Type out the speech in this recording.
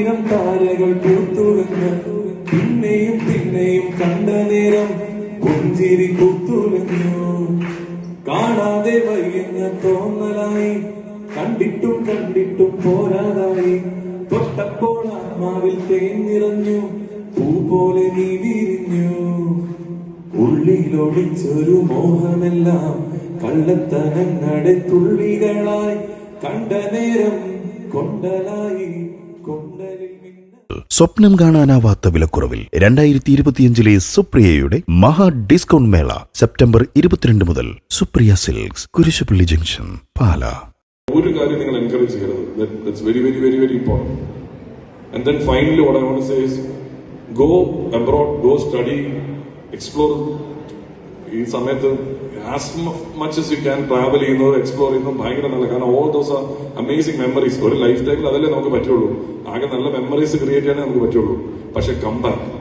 ആയിരം താരകൾ പൂത്തുവെന്ന് പിന്നെയും പിന്നെയും കണ്ട നേരം പുഞ്ചിരി കുത്തുവെന്നു കാണാതെ വയ്യെന്ന് തോന്നലായി കണ്ടിട്ടും കണ്ടിട്ടും പോരാതായി. തൊട്ടപ്പോൾ ആത്മാവിൽ തേഞ്ഞിറഞ്ഞു പൂ പോലെ നീ വിരിഞ്ഞു. ഉള്ളിലൊളിച്ചൊരു മോഹമെല്ലാം കള്ളത്തനങ്ങളുടെ തുള്ളികളായി കണ്ട നേരം കൊണ്ടലായി മിന്ന സ്വപ്നം കാണാനാവാത്ത വിലക്കുറവിൽ രണ്ടായിരത്തി ഇരുപത്തിയഞ്ചിലെ സുപ്രിയയുടെ മഹാ ഡിസ്കൗണ്ട് മേള സെപ്റ്റംബർ ഇരുപത്തിരണ്ട് മുതൽ സുപ്രിയ സിൽക്സ് കുരിശുപള്ളി ജംഗ്ഷൻ പാല. ഒരു കാര്യം നിങ്ങൾ എൻകറേജ് ചെയ്യരുത്. Very very very very important and then finally what I to say is go abroad, go study, explore. ഈ സമയത്ത് as much as you can travel ചെയ്യുന്നത് എക്സ്പ്ലോർ ചെയ്യുന്നത് ഭയങ്കര നല്ല. കാരണം all those are amazing memories ഒരു life ടൈമിൽ അതല്ലേ നമുക്ക് പറ്റുള്ളൂ. ആകെ നല്ല മെമ്മറീസ് ക്രിയേറ്റ് ചെയ്യാനേ നമുക്ക് പറ്റുള്ളൂ. പക്ഷെ കമ്പാക്ക്